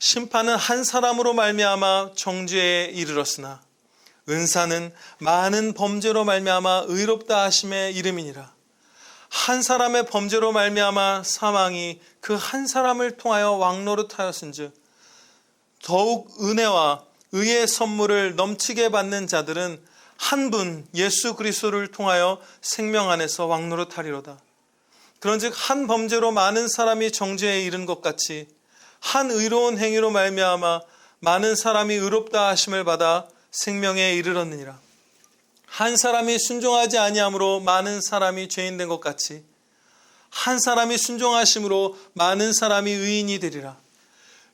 심판은 한 사람으로 말미암아 정죄에 이르렀으나 은사는 많은 범죄로 말미암아 의롭다 하심의 이름이니라. 한 사람의 범죄로 말미암아 사망이 그 한 사람을 통하여 왕노릇하였은즉 더욱 은혜와 의의 선물을 넘치게 받는 자들은 한 분 예수 그리스도를 통하여 생명 안에서 왕노릇하리로다. 그런즉 한 범죄로 많은 사람이 정죄에 이른 것 같이 한 의로운 행위로 말미암아 많은 사람이 의롭다 하심을 받아 생명에 이르렀느니라. 한 사람이 순종하지 아니함으로 많은 사람이 죄인 된 것 같이 한 사람이 순종하심으로 많은 사람이 의인이 되리라.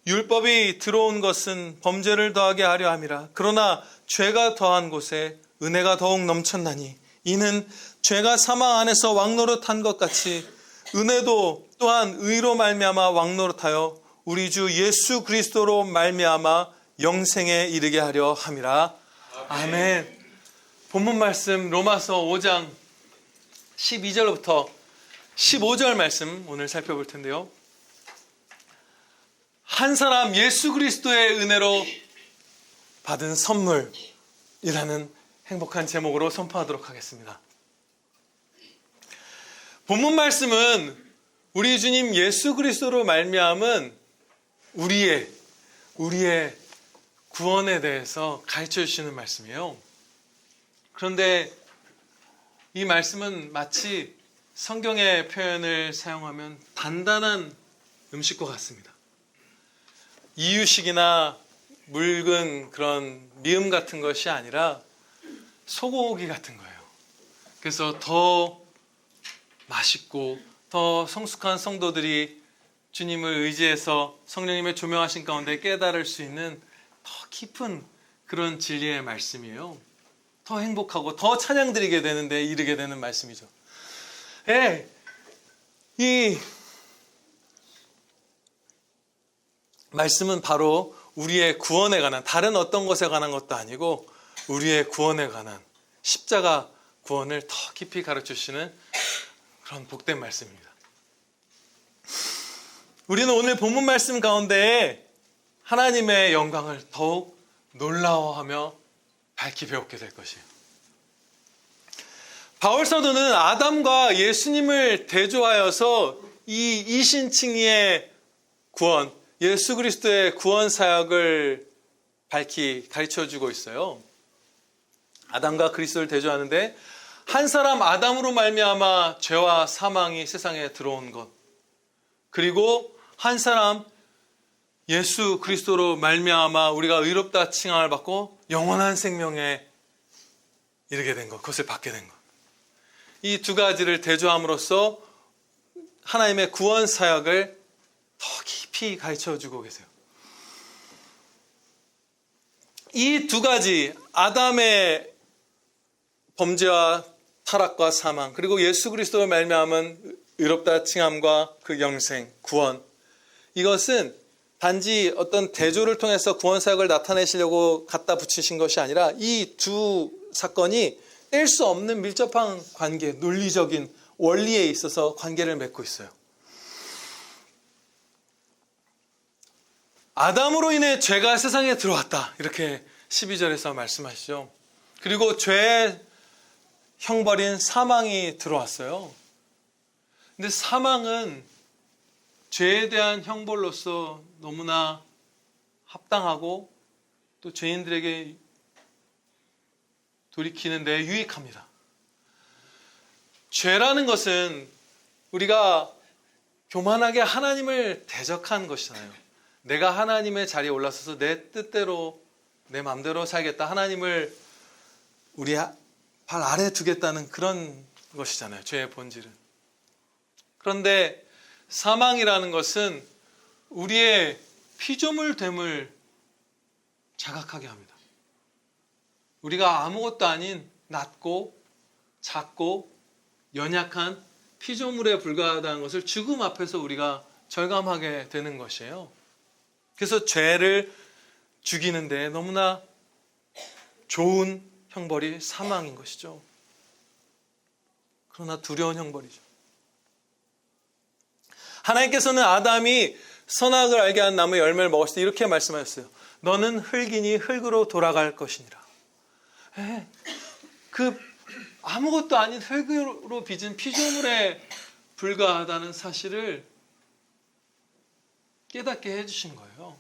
율법이 들어온 것은 범죄를 더하게 하려 함이라. 그러나 죄가 더한 곳에 은혜가 더욱 넘쳤나니 이는 죄가 사망 안에서 왕노릇한 것 같이 은혜도 또한 의로 말미암아 왕노릇하여 우리 주 예수 그리스도로 말미암아 영생에 이르게 하려 함이라. 아멘. 본문 말씀 로마서 5장 12절부터 15절 말씀 오늘 살펴볼 텐데요. 한 사람 예수 그리스도의 은혜로 받은 선물이라는 행복한 제목으로 선포하도록 하겠습니다. 본문 말씀은 우리 주님 예수 그리스도로 말미암은 우리의 우리의 구원에 대해서 가르쳐 주시는 말씀이에요. 그런데 이 말씀은 마치 성경의 표현을 사용하면 단단한 음식과 같습니다. 이유식이나 묽은 그런 미음 같은 것이 아니라 소고기 같은 거예요. 그래서 더 맛있고 더 성숙한 성도들이 주님을 의지해서 성령님의 조명하신 가운데 깨달을 수 있는 더 깊은 그런 진리의 말씀이에요. 더 행복하고 더 찬양 드리게 되는데 이르게 되는 말씀이죠. 예, 이 말씀은 바로 우리의 구원에 관한 다른 어떤 것에 관한 것도 아니고 우리의 구원에 관한 십자가 구원을 더 깊이 가르쳐 주시는 그런 복된 말씀입니다. 우리는 오늘 본문 말씀 가운데 하나님의 영광을 더욱 놀라워하며 밝히 배웠게 될 것이에요. 바울 사도는 아담과 예수님을 대조하여서 이 이신칭의의 구원, 예수 그리스도의 구원 사역을 밝히 가르쳐 주고 있어요. 아담과 그리스도를 대조하는데 한 사람 아담으로 말미암아 죄와 사망이 세상에 들어온 것. 그리고 한 사람 예수 그리스도로 말미암아 우리가 의롭다 칭함을 받고 영원한 생명에 이르게 된 것, 그것을 받게 된 것. 이 두 가지를 대조함으로써 하나님의 구원 사역을 더 깊이 가르쳐 주고 계세요. 이 두 가지 아담의 범죄와 타락과 사망 그리고 예수 그리스도로 말미암은 의롭다 칭함과 그 영생 구원 이것은 단지 어떤 대조를 통해서 구원 사역을 나타내시려고 갖다 붙이신 것이 아니라 이 두 사건이 뗄 수 없는 밀접한 관계, 논리적인 원리에 있어서 관계를 맺고 있어요. 아담으로 인해 죄가 세상에 들어왔다. 이렇게 12절에서 말씀하시죠. 그리고 죄의 형벌인 사망이 들어왔어요. 근데 사망은 죄에 대한 형벌로서 너무나 합당하고 또 죄인들에게 돌이키는데 유익합니다. 죄라는 것은 우리가 교만하게 하나님을 대적한 것이잖아요. 내가 하나님의 자리에 올라서서 내 뜻대로 내 마음대로 살겠다. 하나님을 우리 발 아래 두겠다는 그런 것이잖아요. 죄의 본질은. 그런데 사망이라는 것은 우리의 피조물됨을 자각하게 합니다. 우리가 아무것도 아닌 낮고 작고 연약한 피조물에 불과하다는 것을 죽음 앞에서 우리가 절감하게 되는 것이에요. 그래서 죄를 죽이는데 너무나 좋은 형벌이 사망인 것이죠. 그러나 두려운 형벌이죠. 하나님께서는 아담이 선악을 알게 한 나무의 열매를 먹었을 때 이렇게 말씀하셨어요. 너는 흙이니 흙으로 돌아갈 것이니라. 에, 그 아무것도 아닌 흙으로 빚은 피조물에 불과하다는 사실을 깨닫게 해주신 거예요.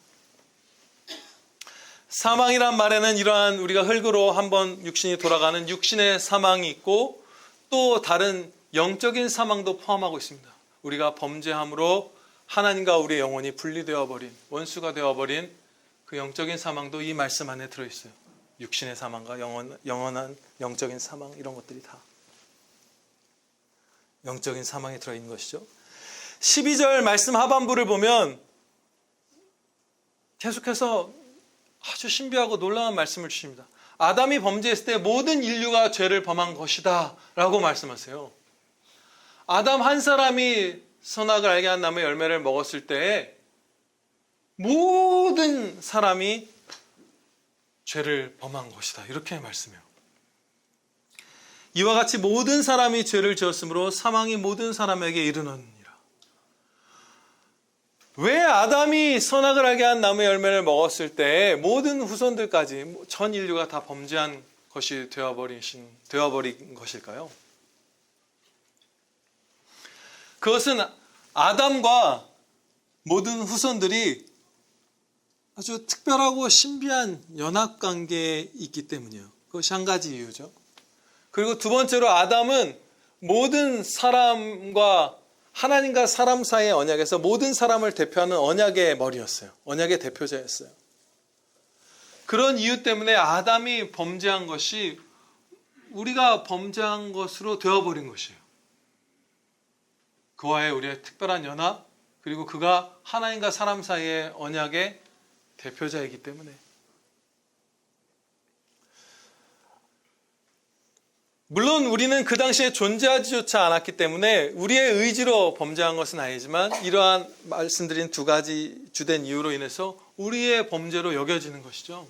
사망이란 말에는 이러한 우리가 흙으로 한번 육신이 돌아가는 육신의 사망이 있고 또 다른 영적인 사망도 포함하고 있습니다. 우리가 범죄함으로 하나님과 우리의 영혼이 분리되어 버린 원수가 되어 버린 그 영적인 사망도 이 말씀 안에 들어 있어요. 육신의 사망과 영원, 영원한 영적인 사망 이런 것들이 다 영적인 사망에 들어 있는 것이죠. 12절 말씀 하반부를 보면 계속해서 아주 신비하고 놀라운 말씀을 주십니다. 아담이 범죄했을 때 모든 인류가 죄를 범한 것이다 라고 말씀하세요. 아담 한 사람이 선악을 알게 한 나무의 열매를 먹었을 때 모든 사람이 죄를 범한 것이다. 이렇게 말씀해요. 이와 같이 모든 사람이 죄를 지었으므로 사망이 모든 사람에게 이르느니라. 왜 아담이 선악을 알게 한 나무의 열매를 먹었을 때 모든 후손들까지 전 인류가 다 범죄한 것이 되어버리신 되어버린 것일까요? 그것은 아담과 모든 후손들이 아주 특별하고 신비한 연합 관계에 있기 때문이에요. 그것이 한 가지 이유죠. 그리고 두 번째로 아담은 모든 사람과 하나님과 사람 사이의 언약에서 모든 사람을 대표하는 언약의 머리였어요. 언약의 대표자였어요. 그런 이유 때문에 아담이 범죄한 것이 우리가 범죄한 것으로 되어버린 것이에요. 그와의 우리의 특별한 연합, 그리고 그가 하나님과 사람 사이의 언약의 대표자이기 때문에. 물론 우리는 그 당시에 존재하지조차 않았기 때문에 우리의 의지로 범죄한 것은 아니지만 이러한 말씀드린 두 가지 주된 이유로 인해서 우리의 범죄로 여겨지는 것이죠.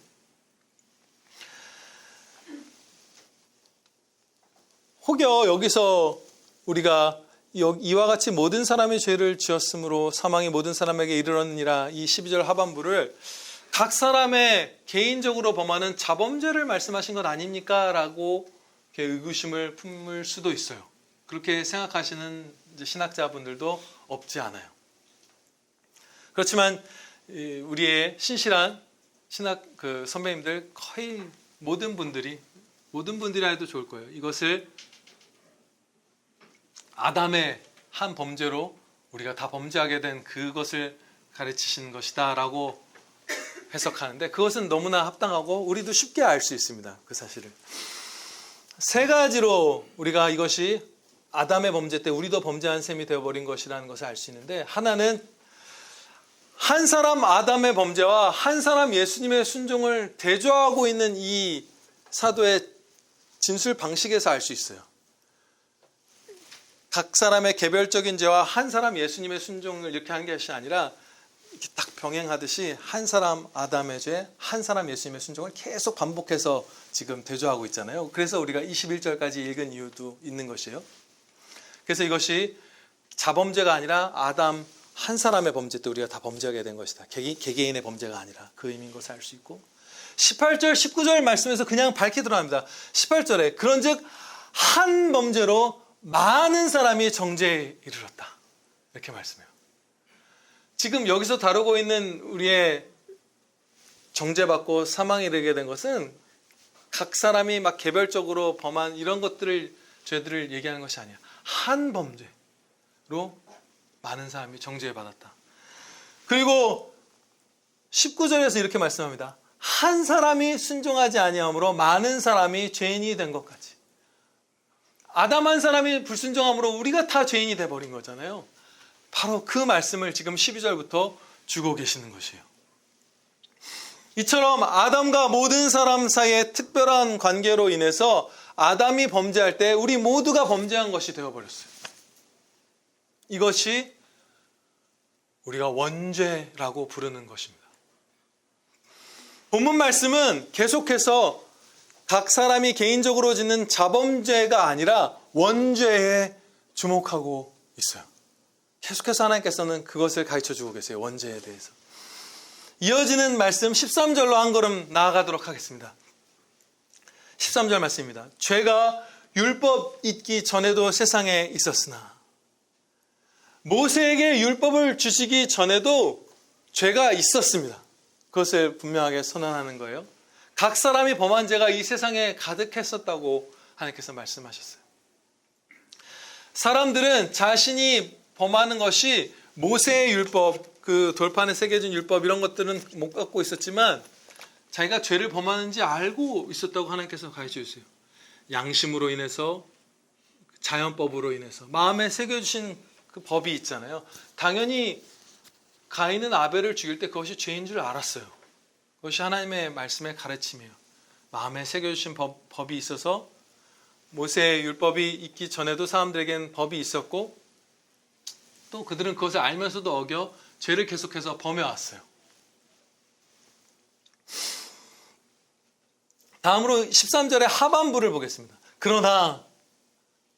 혹여 여기서 우리가 이와 같이 모든 사람이 죄를 지었으므로 사망이 모든 사람에게 이르렀느니라 이 12절 하반부를 각 사람의 개인적으로 범하는 자범죄를 말씀하신 것 아닙니까? 라고 의구심을 품을 수도 있어요. 그렇게 생각하시는 신학자분들도 없지 않아요. 그렇지만 우리의 신실한 신학 그 선배님들 거의 모든 분들이 모든 분들이라 해도 좋을 거예요. 이것을 아담의 한 범죄로 우리가 다 범죄하게 된 그것을 가르치시는 것이다라고 해석하는데 그것은 너무나 합당하고 우리도 쉽게 알 수 있습니다. 그 사실을. 세 가지로 우리가 이것이 아담의 범죄 때 우리도 범죄한 셈이 되어버린 것이라는 것을 알 수 있는데 하나는 한 사람 아담의 범죄와 한 사람 예수님의 순종을 대조하고 있는 이 사도의 진술 방식에서 알 수 있어요. 각 사람의 개별적인 죄와 한 사람 예수님의 순종을 이렇게 한 것이 아니라 딱 병행하듯이 한 사람 아담의 죄, 한 사람 예수님의 순종을 계속 반복해서 지금 대조하고 있잖아요. 그래서 우리가 21절까지 읽은 이유도 있는 것이에요. 그래서 이것이 자범죄가 아니라 아담 한 사람의 범죄 때 우리가 다 범죄하게 된 것이다. 개개 인의 범죄가 아니라 그 의미인 것을 알 수 있고 18절, 19절 말씀에서 그냥 밝게 드러납니다. 18절에 그런즉 한 범죄로 많은 사람이 정죄에 이르렀다. 이렇게 말씀해요. 지금 여기서 다루고 있는 우리의 정죄받고 사망에 이르게 된 것은 각 사람이 막 개별적으로 범한 이런 것들을 죄들을 얘기하는 것이 아니야. 한 범죄로 많은 사람이 정죄받았다. 그리고 19절에서 이렇게 말씀합니다. 한 사람이 순종하지 아니함으로 많은 사람이 죄인이 된것 같이. 아담 한 사람이 불순종함으로 우리가 다 죄인이 돼 버린 거잖아요. 바로 그 말씀을 지금 12절부터 주고 계시는 것이에요. 이처럼 아담과 모든 사람 사이의 특별한 관계로 인해서 아담이 범죄할 때 우리 모두가 범죄한 것이 되어 버렸어요. 이것이 우리가 원죄라고 부르는 것입니다. 본문 말씀은 계속해서 각 사람이 개인적으로 짓는 자범죄가 아니라 원죄에 주목하고 있어요. 계속해서 하나님께서는 그것을 가르쳐 주고 계세요. 원죄에 대해서. 이어지는 말씀 13절로 한 걸음 나아가도록 하겠습니다. 13절 말씀입니다. 죄가 율법 있기 전에도 세상에 있었으나 모세에게 율법을 주시기 전에도 죄가 있었습니다. 그것을 분명하게 선언하는 거예요. 각 사람이 범한 죄가 이 세상에 가득했었다고 하나님께서 말씀하셨어요. 사람들은 자신이 범하는 것이 모세의 율법, 그 돌판에 새겨진 율법 이런 것들은 못 갖고 있었지만 자기가 죄를 범하는지 알고 있었다고 하나님께서 가르쳐 주세요. 양심으로 인해서 자연법으로 인해서 마음에 새겨주신 그 법이 있잖아요. 당연히 가인은 아벨을 죽일 때 그것이 죄인 줄 알았어요. 그것이 하나님의 말씀의 가르침이에요. 마음에 새겨주신 법, 법이 있어서 모세의 율법이 있기 전에도 사람들에겐 법이 있었고 또 그들은 그것을 알면서도 어겨 죄를 계속해서 범해왔어요. 다음으로 13절의 하반부를 보겠습니다. 그러나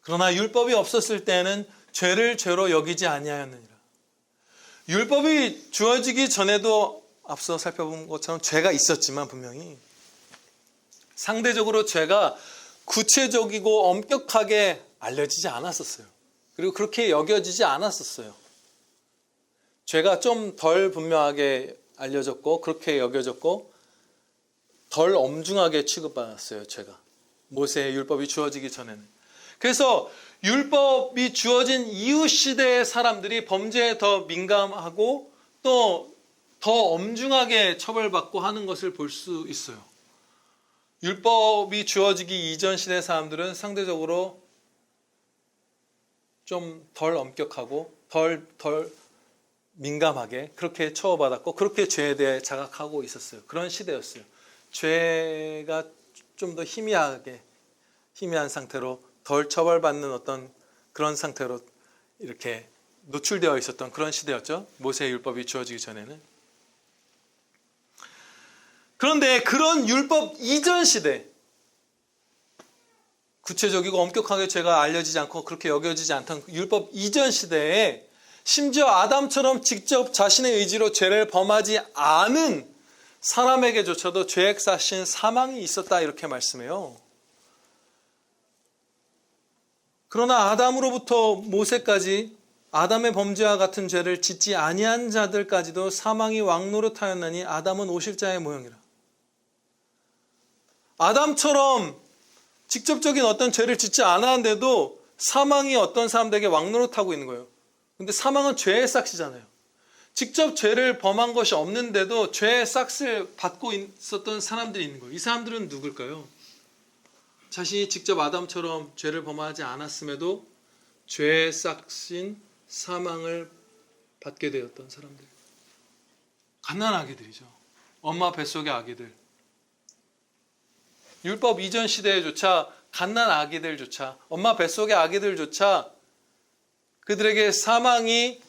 그러나 율법이 없었을 때는 죄를 죄로 여기지 아니하였느니라. 율법이 주어지기 전에도 앞서 살펴본 것처럼 죄가 있었지만 분명히 상대적으로 죄가 구체적이고 엄격하게 알려지지 않았었어요. 그리고 그렇게 여겨지지 않았었어요. 죄가 좀 덜 분명하게 알려졌고 그렇게 여겨졌고 덜 엄중하게 취급받았어요. 죄가 모세의 율법이 주어지기 전에는. 그래서 율법이 주어진 이후 시대의 사람들이 범죄에 더 민감하고 또 더 엄중하게 처벌받고 하는 것을 볼 수 있어요. 율법이 주어지기 이전 시대 사람들은 상대적으로 좀 덜 엄격하고 덜, 덜 민감하게 그렇게 처벌받았고 그렇게 죄에 대해 자각하고 있었어요. 그런 시대였어요. 죄가 좀 더 희미하게, 희미한 상태로 덜 처벌받는 어떤 그런 상태로 이렇게 노출되어 있었던 그런 시대였죠. 모세의 율법이 주어지기 전에는. 그런데 그런 율법 이전 시대, 구체적이고 엄격하게 죄가 알려지지 않고 그렇게 여겨지지 않던 율법 이전 시대에 심지어 아담처럼 직접 자신의 의지로 죄를 범하지 않은 사람에게조차도 죄액 사신 사망이 있었다 이렇게 말씀해요. 그러나 아담으로부터 모세까지 아담의 범죄와 같은 죄를 짓지 아니한 자들까지도 사망이 왕노릇하였나니 아담은 오실자의 모형이라. 아담처럼 직접적인 어떤 죄를 짓지 않았는데도 사망이 어떤 사람들에게 왕노릇하고 있는 거예요. 근데 사망은 죄의 싹시잖아요. 직접 죄를 범한 것이 없는데도 죄의 싹을 받고 있었던 사람들이 있는 거예요. 이 사람들은 누굴까요? 자신이 직접 아담처럼 죄를 범하지 않았음에도 죄의 싹인 사망을 받게 되었던 사람들. 갓난 아기들이죠. 엄마 뱃속의 아기들. 율법 이전 시대에조차 갓난 아기들조차 엄마 뱃속의 아기들조차 그들에게 사망이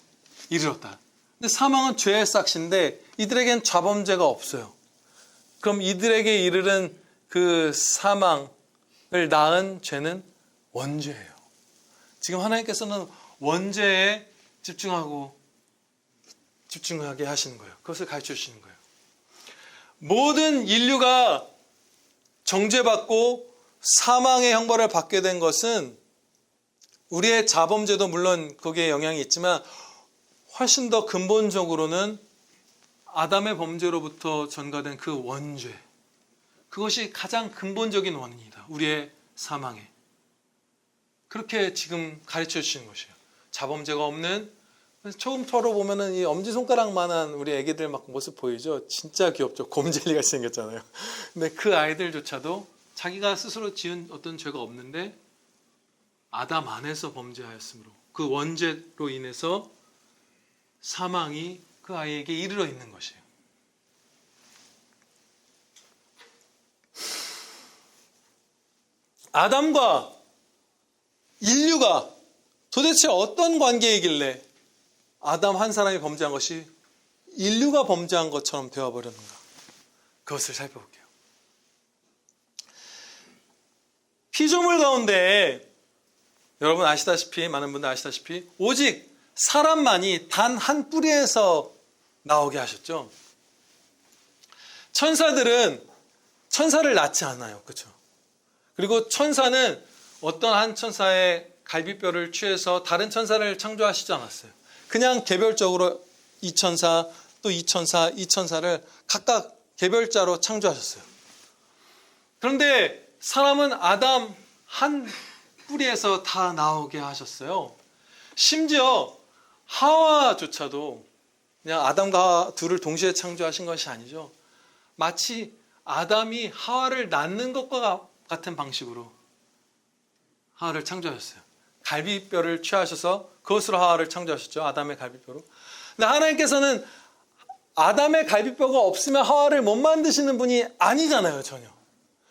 이르렀다. 근데 사망은 죄의 싹인데 이들에겐 자범죄가 없어요. 그럼 이들에게 이르는 그 사망을 낳은 죄는 원죄예요. 지금 하나님께서는 원죄에 집중하고 집중하게 하시는 거예요. 그것을 가르쳐 주시는 거예요. 모든 인류가 정죄받고 사망의 형벌을 받게 된 것은 우리의 자범죄도 물론 거기에 영향이 있지만 훨씬 더 근본적으로는 아담의 범죄로부터 전가된 그 원죄. 그것이 가장 근본적인 원인이다. 우리의 사망에. 그렇게 지금 가르쳐 주시는 것이에요. 자범죄가 없는 처음터로 보면은 이 엄지 손가락만한 우리 애기들 막 모습 보이죠? 진짜 귀엽죠. 곰젤리 같이 생겼잖아요. 근데 그 아이들조차도 자기가 스스로 지은 어떤 죄가 없는데 아담 안에서 범죄하였으므로 그 원죄로 인해서 사망이 그 아이에게 이르러 있는 것이에요. 아담과 인류가 도대체 어떤 관계이길래 아담 한 사람이 범죄한 것이 인류가 범죄한 것처럼 되어버렸는가? 그것을 살펴볼게요. 피조물 가운데 여러분 아시다시피 많은 분들 아시다시피 오직 사람만이 단 한 뿌리에서 나오게 하셨죠. 천사들은 천사를 낳지 않아요. 그렇죠? 그리고 천사는 어떤 한 천사의 갈비뼈를 취해서 다른 천사를 창조하시지 않았어요. 그냥 개별적으로 이 천사, 또이 천사, 이 천사를 각각 개별자로 창조하셨어요. 그런데 사람은 아담 한 뿌리에서 다 나오게 하셨어요. 심지어 하와조차도 그냥 아담과 둘을 동시에 창조하신 것이 아니죠. 마치 아담이 하와를 낳는 것과 같은 방식으로 하와를 창조하셨어요. 갈비뼈를 취하셔서 그것으로 하와를 창조하셨죠. 아담의 갈비뼈로. 근데 하나님께서는 아담의 갈비뼈가 없으면 하와를 못 만드시는 분이 아니잖아요, 전혀.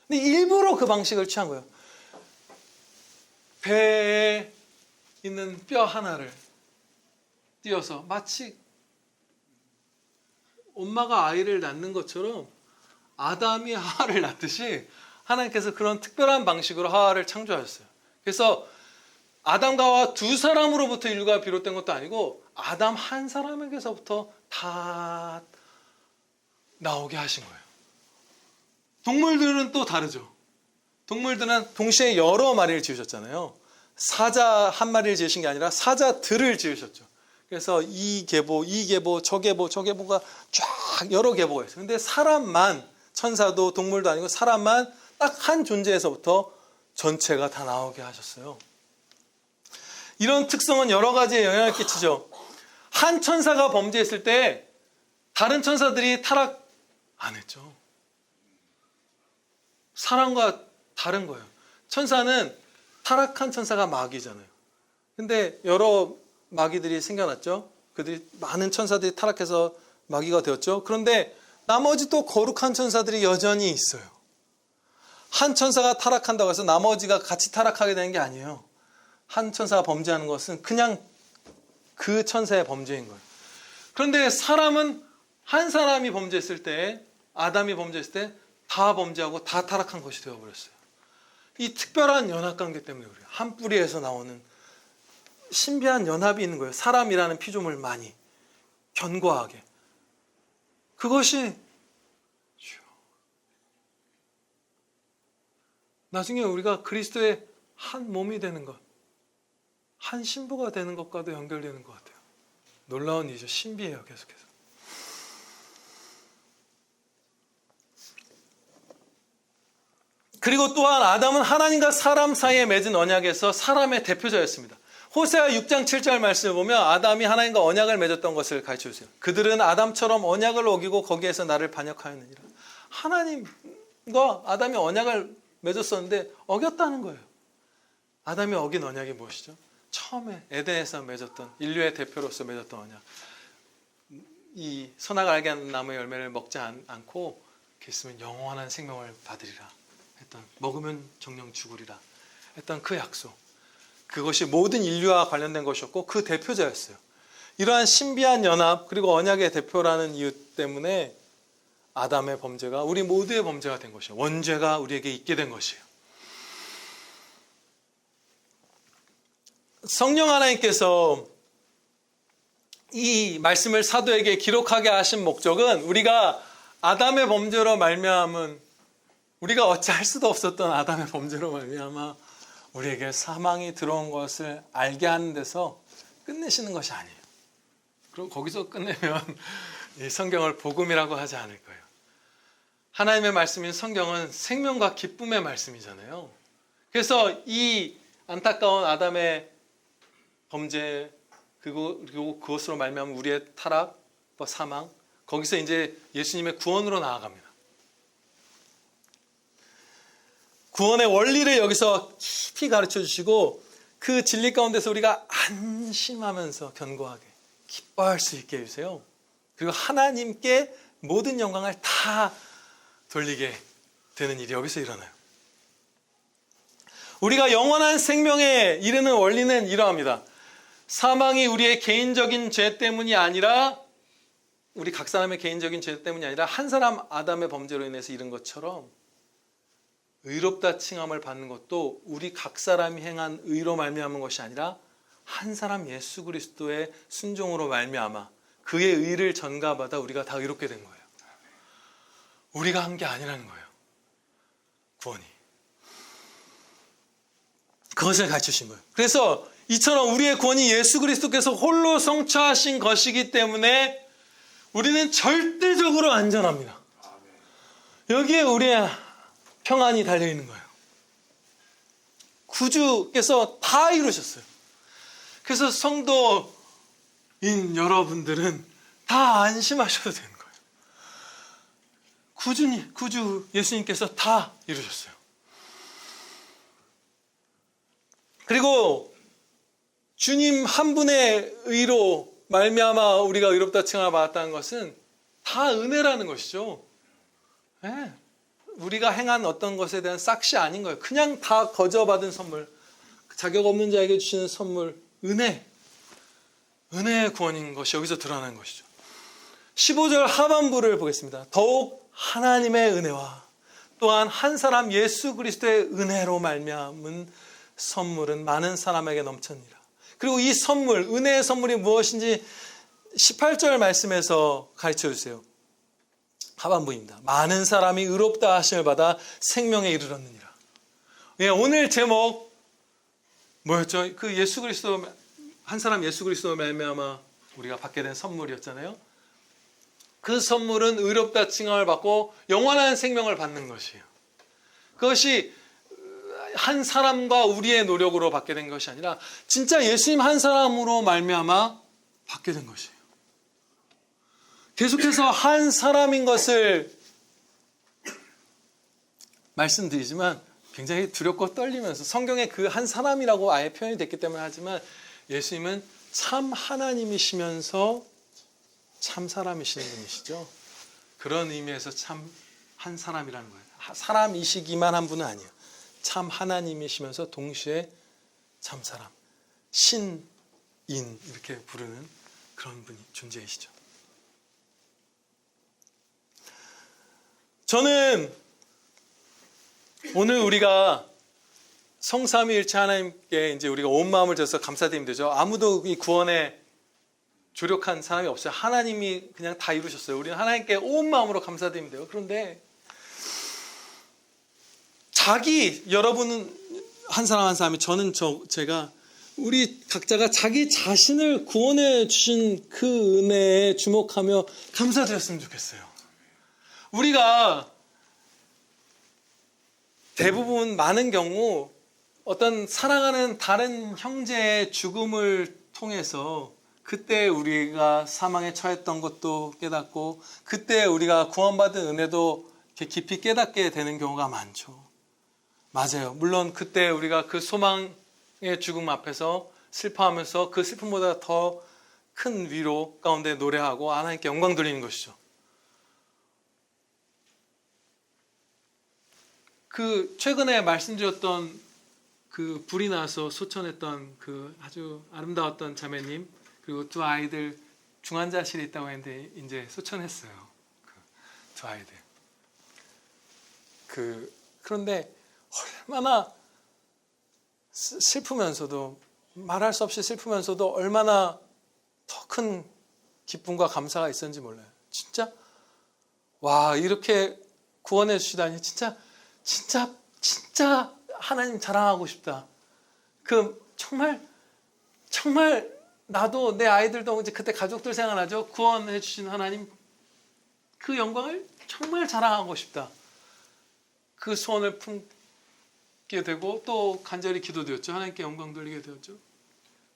근데 일부러 그 방식을 취한 거예요. 배에 있는 뼈 하나를 띄어서 마치 엄마가 아이를 낳는 것처럼 아담이 하와를 낳듯이 하나님께서 그런 특별한 방식으로 하와를 창조하셨어요. 그래서 아담과 두 사람으로부터 인류가 비롯된 것도 아니고 아담 한 사람에게서부터 다 나오게 하신 거예요. 동물들은 또 다르죠. 동물들은 동시에 여러 마리를 지으셨잖아요. 사자 한 마리를 지으신 게 아니라 사자들을 지으셨죠. 그래서 이 계보, 이 계보, 저 계보, 저 계보가 쫙 여러 계보가 있어요. 근데 사람만 천사도 동물도 아니고 사람만 딱 한 존재에서부터 전체가 다 나오게 하셨어요. 이런 특성은 여러 가지에 영향을 끼치죠. 한 천사가 범죄했을 때 다른 천사들이 타락 안 했죠. 사람과 다른 거예요. 천사는 타락한 천사가 마귀잖아요. 근데 여러 마귀들이 생겨났죠. 그들이 많은 천사들이 타락해서 마귀가 되었죠. 그런데 나머지 또 거룩한 천사들이 여전히 있어요. 한 천사가 타락한다고 해서 나머지가 같이 타락하게 되는 게 아니에요. 한 천사가 범죄하는 것은 그냥 그 천사의 범죄인 거예요. 그런데 사람은 한 사람이 범죄했을 때, 아담이 범죄했을 때 다 범죄하고 다 타락한 것이 되어버렸어요. 이 특별한 연합관계 때문에 그래요. 한 뿌리에서 나오는 신비한 연합이 있는 거예요. 사람이라는 피조물만이 견고하게. 그것이 나중에 우리가 그리스도의 한 몸이 되는 것, 한 신부가 되는 것과도 연결되는 것 같아요. 놀라운 일이죠. 신비해요, 계속해서. 그리고 또한 아담은 하나님과 사람 사이에 맺은 언약에서 사람의 대표자였습니다. 호세아 6장 7절 말씀을 보면 아담이 하나님과 언약을 맺었던 것을 가르쳐 주세요. 그들은 아담처럼 언약을 어기고 거기에서 나를 반역하였느니라. 하나님과 아담이 언약을 맺었었는데 어겼다는 거예요. 아담이 어긴 언약이 무엇이죠? 처음에 에덴에서 맺었던 인류의 대표로서 맺었던 언약. 이 선악을 알게 하는 나무의 열매를 먹지 않, 않고 있으면 영원한 생명을 받으리라 했던 먹으면 정령 죽으리라 했던 그 약속. 그것이 모든 인류와 관련된 것이었고 그 대표자였어요. 이러한 신비한 연합 그리고 언약의 대표라는 이유 때문에 아담의 범죄가 우리 모두의 범죄가 된 것이에요. 원죄가 우리에게 있게 된 것이에요. 성령 하나님께서 이 말씀을 사도에게 기록하게 하신 목적은 우리가 아담의 범죄로 말미암은 우리가 어찌할 수도 없었던 아담의 범죄로 말미암아 우리에게 사망이 들어온 것을 알게 하는 데서 끝내시는 것이 아니에요. 그리고 거기서 끝내면 이 성경을 복음이라고 하지 않을 거예요. 하나님의 말씀인 성경은 생명과 기쁨의 말씀이잖아요. 그래서 이 안타까운 아담의 범죄 그리고, 그리고 그것으로 말미암은 우리의 타락과 사망 거기서 이제 예수님의 구원으로 나아갑니다. 구원의 원리를 여기서 깊이 가르쳐 주시고 그 진리 가운데서 우리가 안심하면서 견고하게 기뻐할 수 있게 해주세요. 그리고 하나님께 모든 영광을 다 돌리게 되는 일이 여기서 일어나요. 우리가 영원한 생명에 이르는 원리는 이러합니다. 사망이 우리의 개인적인 죄 때문이 아니라 우리 각 사람의 개인적인 죄 때문이 아니라 한 사람 아담의 범죄로 인해서 이른 것처럼 의롭다 칭함을 받는 것도 우리 각 사람이 행한 의로 말미암은 것이 아니라 한 사람 예수 그리스도의 순종으로 말미암아 그의 의를 전가받아 우리가 다 의롭게 된 거예요. 우리가 한 게 아니라는 거예요. 구원이. 그것을 가르치신 거예요. 그래서 이처럼 우리의 구원이 예수 그리스도께서 홀로 성취하신 것이기 때문에 우리는 절대적으로 안전합니다. 여기에 우리의 평안이 달려 있는 거예요. 구주께서 다 이루셨어요. 그래서 성도인 여러분들은 다 안심하셔도 되는 거예요. 구주님, 구주 예수님께서 다 이루셨어요. 그리고 주님 한 분의 의로 말미암아 우리가 의롭다 칭함을 받았다는 것은 다 은혜라는 것이죠. 예. 우리가 행한 어떤 것에 대한 싹시 아닌 거예요. 그냥 다 거저 받은 선물, 자격 없는 자에게 주시는 선물, 은혜, 은혜의 구원인 것이 여기서 드러나는 것이죠. 15절 하반부를 보겠습니다. 더욱 하나님의 은혜와 또한 한 사람 예수 그리스도의 은혜로 말미암은 선물은 많은 사람에게 넘쳤니라. 그리고 이 선물, 은혜의 선물이 무엇인지 18절 말씀에서 가르쳐 주세요. 하반부입니다. 많은 사람이 의롭다 하심을 받아 생명에 이르렀느니라. 예, 오늘 제목 뭐였죠? 그 예수 그리스도 한 사람 예수 그리스도 말미암아 우리가 받게 된 선물이었잖아요. 그 선물은 의롭다 칭함을 받고 영원한 생명을 받는 것이에요. 그것이 한 사람과 우리의 노력으로 받게 된 것이 아니라 진짜 예수님 한 사람으로 말미암아 받게 된 것이에요. 계속해서 한 사람인 것을 말씀드리지만 굉장히 두렵고 떨리면서 성경에 그한 사람이라고 아예 표현이 됐기 때문에 하지만 예수님은 참 하나님이시면서 참 사람이신 분이시죠. 그런 의미에서 참 한 사람이라는 거예요. 사람이시기만 한 분은 아니에요. 참 하나님이시면서 동시에 참 사람, 신인 이렇게 부르는 그런 분이 존재이시죠. 저는 오늘 우리가 성삼위일체 하나님께 이제 우리가 온 마음을 들여서 감사드리면 되죠. 아무도 이 구원에 조력한 사람이 없어요. 하나님이 그냥 다 이루셨어요. 우리는 하나님께 온 마음으로 감사드리면 돼요. 그런데 자기 여러분은 한 사람 한 사람이 저는 저 제가 우리 각자가 자기 자신을 구원해 주신 그 은혜에 주목하며 감사드렸으면 좋겠어요. 우리가 대부분 많은 경우 어떤 사랑하는 다른 형제의 죽음을 통해서 그때 우리가 사망에 처했던 것도 깨닫고 그때 우리가 구원받은 은혜도 깊이 깨닫게 되는 경우가 많죠. 맞아요. 물론 그때 우리가 그 소망의 죽음 앞에서 슬퍼하면서 그 슬픔보다 더 큰 위로 가운데 노래하고 하나님께 영광 돌리는 것이죠. 그 최근에 말씀드렸던 그 불이 나서 소천했던 그 아주 아름다웠던 자매님 그리고 두 아이들 중환자실에 있다고 했는데 이제 소천했어요. 그 두 아이들. 그 그런데 얼마나 슬- 슬프면서도 말할 수 없이 슬프면서도 얼마나 더 큰 기쁨과 감사가 있었는지 몰라요. 진짜 와 이렇게 구원해 주시다니 진짜 진짜 진짜 하나님 자랑하고 싶다. 그 정말 정말 나도 내 아이들도 이제 그때 가족들 생각나죠. 구원해 주신 하나님 그 영광을 정말 자랑하고 싶다. 그 소원을 품 게 되고 또 간절히 기도되었죠. 하나님께 영광 돌리게 되었죠.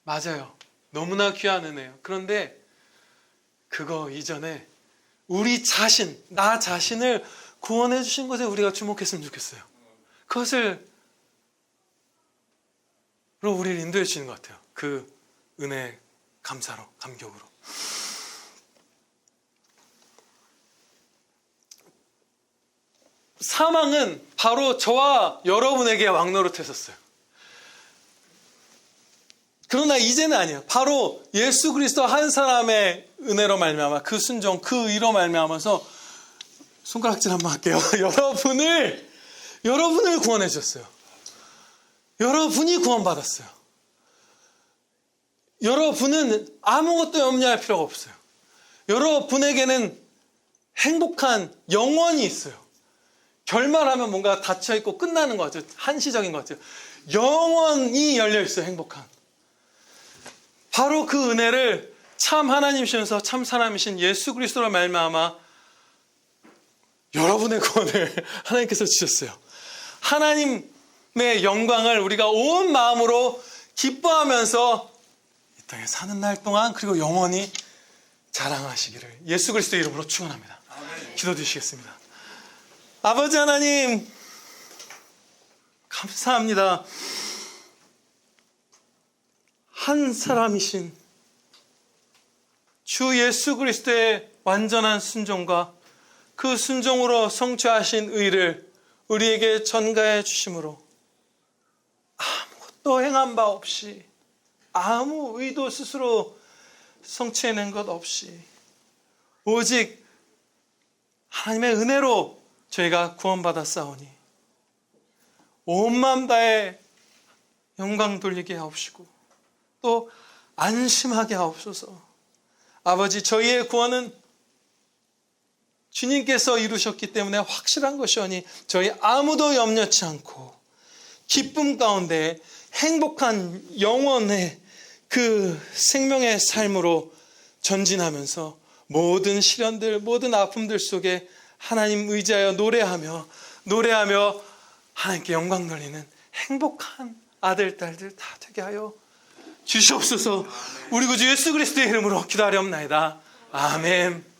맞아요. 너무나 귀한 은혜예요. 그런데 그거 이전에 우리 자신, 나 자신을 구원해 주신 것에 우리가 주목했으면 좋겠어요. 그것을 로 우리를 인도해 주시는 것 같아요. 그 은혜 감사로, 감격으로. 사망은 바로 저와 여러분에게 왕노릇했었어요. 그러나 이제는 아니에요. 바로 예수 그리스도 한 사람의 은혜로 말미암아 그 순종, 그 의로 말미암아서 손가락질 한번 할게요. 여러분을 여러분을 구원해 주셨어요. 여러분이 구원받았어요. 여러분은 아무것도 염려할 필요가 없어요. 여러분에게는 행복한 영원이 있어요. 결말하면 뭔가 닫혀 있고 끝나는 것 같아요. 한시적인 것 같아요. 영원히 열려 있어요. 행복한. 바로 그 은혜를 참 하나님이시면서 참 사람이신 예수 그리스도로 말미암아 여러분의 구원을 하나님께서 주셨어요. 하나님의 영광을 우리가 온 마음으로 기뻐하면서 이 땅에 사는 날 동안 그리고 영원히 자랑하시기를 예수 그리스도 이름으로 축원합니다. 기도 드리겠습니다. 아버지 하나님 감사합니다. 한 사람이신 주 예수 그리스도의 완전한 순종과 그 순종으로 성취하신 의를 우리에게 전가해 주심으로 아무것도 행한 바 없이 아무 의도 스스로 성취해낸 것 없이 오직 하나님의 은혜로 저희가 구원받아 싸우니 온 마음 다해 영광 돌리게 하옵시고 또 안심하게 하옵소서. 아버지 저희의 구원은 주님께서 이루셨기 때문에 확실한 것이오니 저희 아무도 염려치 않고 기쁨 가운데 행복한 영원의 그 생명의 삶으로 전진하면서 모든 시련들, 모든 아픔들 속에 하나님 의지하여 노래하며 노래하며 하나님께 영광 돌리는 행복한 아들, 딸들 다 되게 하여 주시옵소서 우리 구주 예수 그리스도의 이름으로 기도하렵나이다. 아멘.